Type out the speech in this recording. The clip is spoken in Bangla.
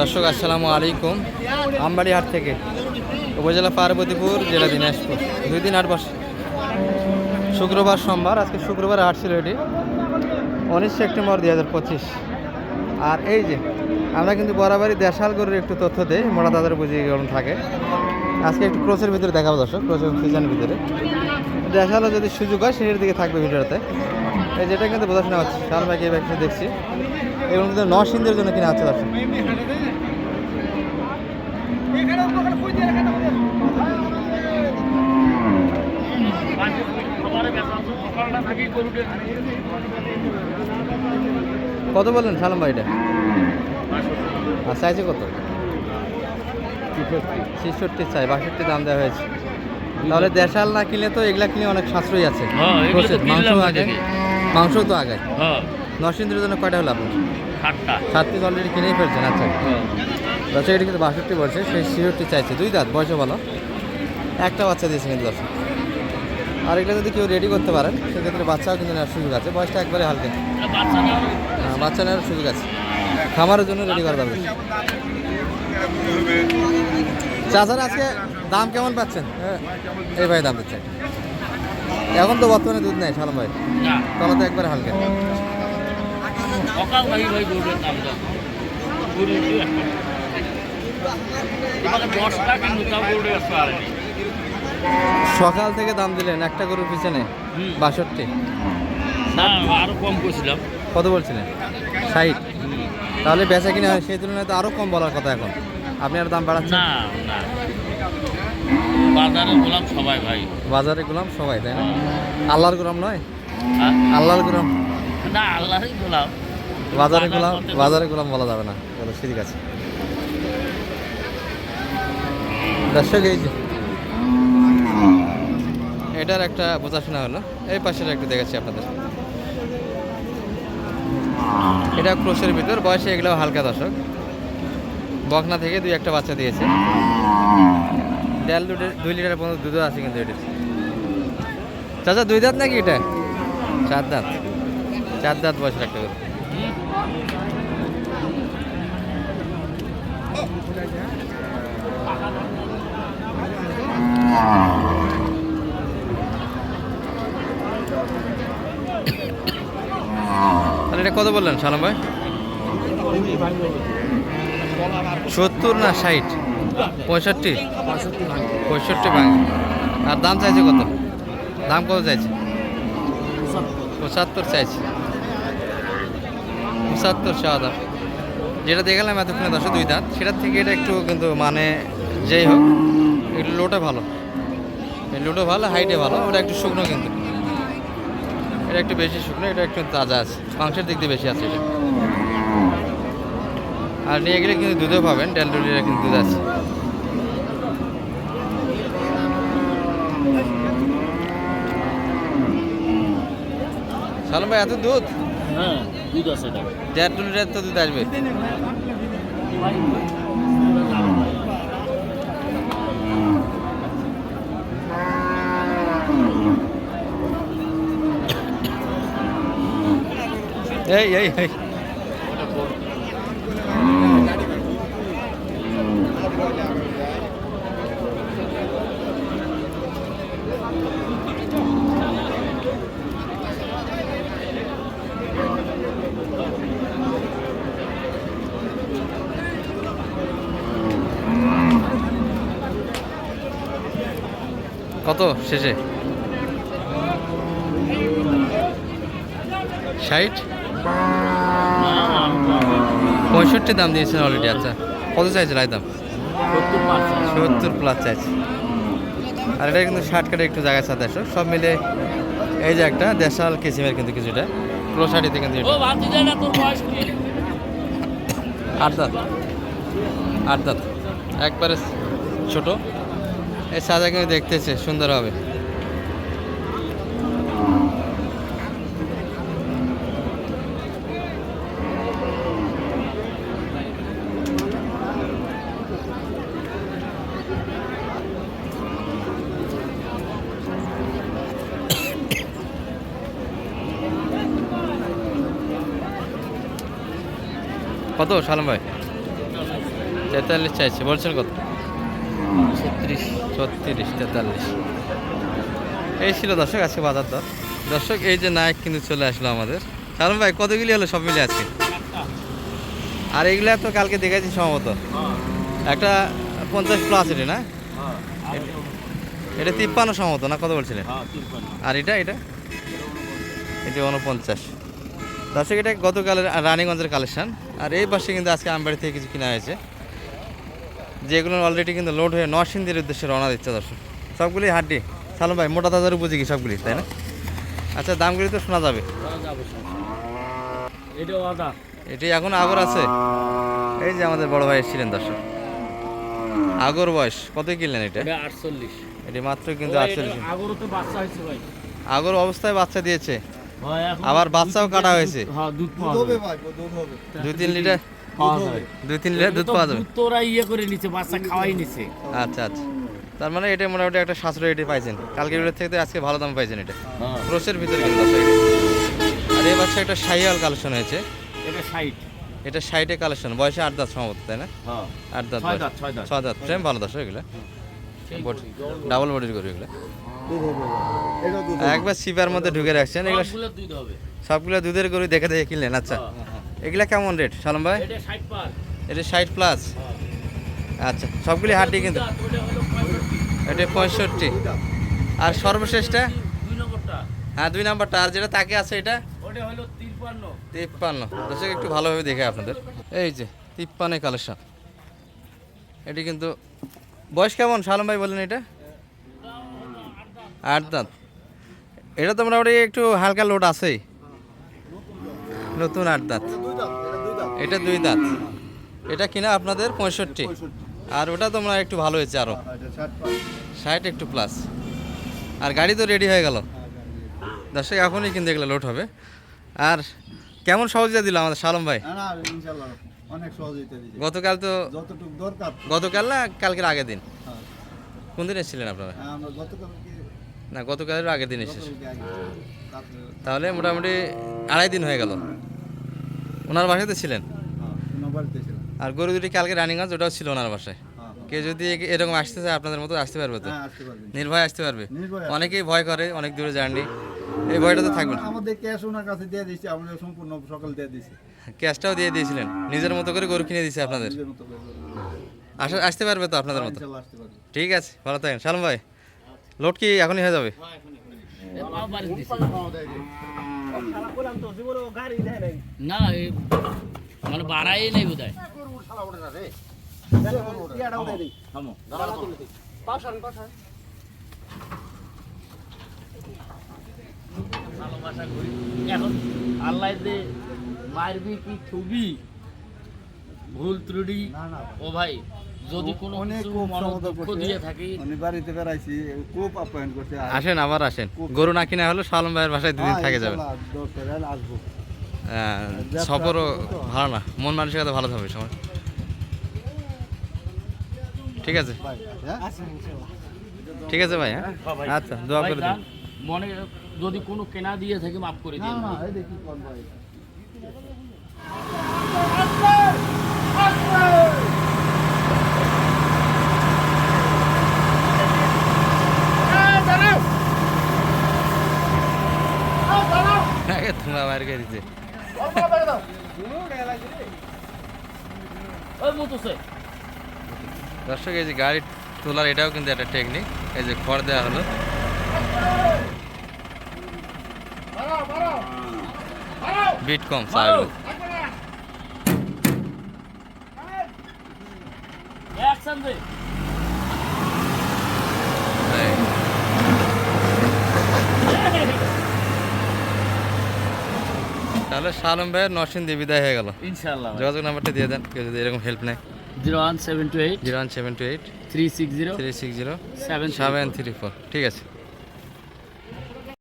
দর্শক, আসসালামু আলাইকুম। আমবাড়ি হাট থেকে উপজেলা পার্বতীপুর, জেলা দিনাজপুর। দুই দিন আট বসে শুক্রবার সোমবার, আজকে শুক্রবার হাট ছিল এটি। উনিশ সেপ্টেম্বর দুই হাজার পঁচিশ। আর এই যে, আমরা কিন্তু বরাবরই দেশাল গরুর একটু তথ্য দিই, মোড়া তাদের বুঝিয়ে থাকে। আজকে একটু ক্রোসের ভিতরে দেখাবো দর্শক, ক্রোসের সিজনের ভিতরে। দেশালও যদি সুযোগ হয়, সেটির দিকে থাকবে ভিডিওতে। এই যেটা কিন্তু বোঝাশোনা হচ্ছে কারণ ভাইকে এই ব্যাগটা দেখছি। এগুলো কিন্তু নরসিংদের জন্য কিনা আছে দর্শক কত বললেন সালাম ভাই এটা? আর চাইছে কত? ছেষট্টি চাই বাষট্টি দাম দেওয়া হয়েছে। তাহলে দেশাল না কিনলে তো এগুলা কিনে অনেক সাশ্রয়ী আছে। হ্যাঁ, মাংস আগে। মাংসও তো আগে হ্যাঁ। নরসিংদের জন্য কয়টা হলো আপনার? সাতটা। সাত পিস অলরেডি কিনেই ফেলছেন আচ্ছা। হ্যাঁ। দর্শক এটি কিন্তু বাষট্টি বলছে সেই ছিষট্টি চাইছে। দুই দাঁত বয়সও ভালো। একটা বাচ্চা দিয়েছে কিন্তু দর্শক। আর এগুলো যদি কেউ রেডি করতে পারেন সেক্ষেত্রে বাচ্চাও কিন্তু নেওয়ার সুযোগ আছে। বয়সটা একবারে হালকা। হ্যাঁ, বাচ্চা নেওয়ার সুযোগ আছে। খামারের জন্য রেডি করা যাবে। চাচার আজকে দাম কেমন পাচ্ছেন? হ্যাঁ, এই ভাই দাম দিচ্ছে। এখন তো বর্তমানে দুধ নেই সালাম ভাই। তলা তো একবারে হালকা। সকাল আর থেকে দাম দিলেন একটা গরুর পিছনে বাষট্টি। আরও কম করছিলাম। কত বলছিলেন? ষাট। তাহলে বেচা কিনা হয় সেই তুলনায় তো আরও কম বলার কথা এখন। আপনি আর দাম বাড়াচ্ছেন? না। বাজারে গোলাম সবাই ভাই। বাজারে গোলাম সবাই তাই না? আল্লাহর গোলাম নয়? হ্যাঁ? আল্লাহর গোলাম? না আল্লাহই গোলাম। বাজারে বাজার গোলাম বাজারে গোলাম বলা যাবে না। বলো ঠিক আছে। দর্শক এই যে। এটার একটা বোঝাশোনা হলো। এই পাশের একটু দেখাচ্ছি আপনাদের। এটা ক্রোশের ভিতর বয়সে এগুলো হালকা দর্শক। বকনা থেকে দুই একটা বাচ্চা দিয়েছে। দেড় লিটার, দুই লিটার পর্যন্ত দুধও আছে কিন্তু এটা চাচা, দুই দাঁত নাকি এটা? চার দাঁত। চার দাঁত বয়সের একটা গরু। তাহলে এটা কত বললেন, সালাম ভাই? সত্তর না ষাট? পঁয়ষট্টি? পঁয়ষট্টি ভাঙ আর দাম চাইছে কত? দাম কত চাইছে? পঁচাত্তর চাইছে। পঁচাত্তর চাওয়া দাম যেটা দেখালাম এতক্ষণে দশে দুই দাঁত, সেটার থেকে এটা একটু কিন্তু মানে যেই হোক, একটু লোটা ভালো। এই লোটো ভালো হাইটে ভালো, ওটা একটু শুকনো কিন্তু। এটা একটু বেশি শুকনো, এটা একটু তাজা আছে। মাংসের দিক দিয়ে বেশি আছে এটা। আর নিয়ে গেলে কিন্তু দুধও পাবেন ডেলডুলিরা কিন্তু দুধ আছে। সালাম ভাই এত দুধ? হ্যাঁ দুধ আছে দেড় লিটার তো দুধ আসবে। এই এই এই। কত শেষে? ষাট? পঁয়ষট্টি দাম দিয়েছেন অলরেডি আচ্ছা। কত চাইছে লাই দাম সত্তর প্লাস চাইছে। আর এটা কিন্তু ষাট কাটে একটু জায়গায় সাথে আসো সব মিলে এই যে একটা দেশাল কিসিমের কিন্তু কিছুটা। ক্রোসারিতে কিন্তু আট দাঁত। আট দাঁত। একবারে ছোট। এই সাজা কিন্তু দেখতেছে সুন্দর হবে। কত সালাম ভাই? তেতাল্লিশ চাইছে বলছেন কত? ছত্রিশ ছত্রিশ, তেতাল্লিশ। এই ছিল দর্শক আজকে বাজার দর। দর্শক, এই যে নায়ক কিন্তু চলে আসলো আমাদের। কারণ ভাই, কতগুলি হলো সব মিলে আজকে? আর এগুলা তো কালকে দেখেছি সম্ভবত। একটা পঞ্চাশ প্লাস এটা, না? এটা তিপ্পান্ন সম্ভবত, না? কত বলছিলেন? আর এটা এটা? এটা উনপঞ্চাশ দর্শক, এটা গতকালের রানীগঞ্জের কালেকশন আর এই পাশে কিন্তু আজকে আমবাড়ি থেকে কিছু কিনা হয়েছে। যেগুলো অলরেডি কিন্তু লোড হয়ে নরসিংদীর উদ্দেশ্যে রওনা দিচ্ছে দর্শক। সবগুলি হাড্ডি। সালম ভাই মোটা তাজার উপযোগী সবগুলি তাই না? আচ্ছা দামগুলি তো শোনা যাবে। এটি এখন আগর আছে। এই যে আমাদের বড় ভাই এসেছিলেন দর্শক। আগর বয়স কত কিনলেন এটা? আটচল্লিশ। এটি মাত্র কিন্তু আটচল্লিশ। আগরও তো বাচ্চা হয়েছে ভাই। আগর অবস্থায় বাচ্চা দিয়েছে। আবার বাচ্চাও কাটা হয়েছে। হ্যাঁ দুই তিন লিটার পাওয়া যাবে। দুই তিন লিটার দুধ পাওয়া যাবে। ইয়ে করে নিচ্ছে বাচ্চা খাওয়াই নিচ্ছে আচ্ছা আচ্ছা। তার মানে এটা মোটামুটি একটা সাশ্রয় রেটে পাইছেন। কালকের রেট থেকে আজকে ভালো দাম পাইছেন এটা। হ্যাঁ। ক্রোসের ভিতরে কিন্তু আর এই বাচ্চা একটা শাহিয়াল কালেকশন হয়েছে। এটা ষাট। এটা সাইডে কালেকশন বয়সে আট দাঁত সম্ভবত তাই না? হ্যাঁ। আট দাঁত ছয়। দাঁত দাঁত। দাঁত ভালো দশ এগুলো। ডাবল বডির করে এগুলো। একবার সিপার মধ্যে ঢুকে রাখছেন এগুলো সবগুলো দুধ হবে। সবগুলো দুধের গরু দেখে দেখে কিনলেন আচ্ছা। এগুলা কেমন রেট সালম ভাই? এটা ষাট প্লাস আচ্ছা সবগুলি হাড্ডি কিন্তু। এটা পঁয়ষট্টি। আর সর্বশেষটা? হ্যাঁ দুই নাম্বারটা। আর যেটা তাকে আছে এটা? তিপ্পান্ন। দর্শক একটু ভালোভাবে দেখে আপনাদের। এই যে তিপ্পান্ন কালেকশন এটি কিন্তু বয়স কেমন? সালম ভাই বললেন এটা? আট দাঁত। এটা তো মোটামুটি একটু হালকা লোড আছেই। নতুন আট দাঁত। এটা দুই দাঁত। এটা কিনা আপনাদের পঁয়ষট্টি। আর ওটা তোমরা একটু ভালো হয়েছে আরও ষাট একটু প্লাস আর গাড়ি তো রেডি হয়ে গেল। দর্শক এখনই কিন্তু এগুলো লোড হবে। আর কেমন সহযোগিতা দিল আমাদের সালম ভাই? অনেক সহযোগিতা গতকাল তো দরকার। গতকাল না কালকের আগের দিন? হ্যাঁ। কোন দিন এসেছিলেন আপনারা? না গতকালের আগের দিন এসেছে গতকালকে আগে রাত্রে তাহলে মোটামুটি আড়াই দিন হয়ে গেল। ওনার বাসাতে ছিলেন? হ্যাঁ আর গরু দুটি কালকে রানিগঞ্জ ওটাও ছিল ওনার বাসায়। হ্যাঁ হ্যাঁ। কেউ যদি এরকম আসতে চায় আপনাদের মতো আসতে পারবে তো? নির্ভয় আসতে পারবে। অনেকেই ভয় করে অনেক দূরে জার্নি। এই ভয়টা তো থাকবে না। আমাদের ক্যাশ ওনার কাছে দিয়ে আমরা সম্পূর্ণ সকাল দিয়ে দিচ্ছি ক্যাশটাও দিয়ে দিয়েছিলেন। নিজের মতো করে গরু কিনে দিয়েছে আপনাদের। নিজের মতো করে করব। আসা আসতে পারবে তো আপনাদের মতো? ইনশাল্লাহ আসতে পারবে। ঠিক আছে ভালো থাকেন। সালম ভাই লোড কি এখনই হয়ে যাবে। না মানে বাড়াই নেই বোধ হয় ভালোবাসা করি। এখন আল্লাহ যে মারবি কি ছবি ভুল ত্রুটি না না ও ভাই যদি কোনো কিছু দিয়ে থাকি। উনি বাড়িতে বেড়াইছি খুব আপ্যায়ন করছে আসেন আবার আসেন। গরু না কিনা হলো সালম ভাইয়ের বাসায় দুদিন হ্যাঁ, থাকে যাবেন আসব। সফরও ভালো না। মন মানসিকতা ভালো থাকবে সময় ঠিক আছে। হ্যাঁ? ঠিক আছে ভাই হ্যাঁ? আচ্ছা দোয়া করে দিন। মনে যদি কোনো কেনা দিয়ে থাকে মাফ করে না দিন না এই দেখি কোন ভাই আগে তোমরা বাইরে গিয়ে দিতে দর্শক এই যে গাড়ি তোলার এটাও কিন্তু একটা টেকনিক এই যে খড় দেওয়া হলো। বিট কম সাহেব দে। তাহলে সালম ভাইয়ের নরসিং দিয়ে বিদায় হয়ে গেল। ইনশাআল্লাহ যোগাযোগ নাম্বারটা দিয়ে দেন কেউ যদি এরকম হেল্প নেয়। Zero one seven two eight zero one seven two eight three six zero three six zero seven seven three four ঠিক আছে।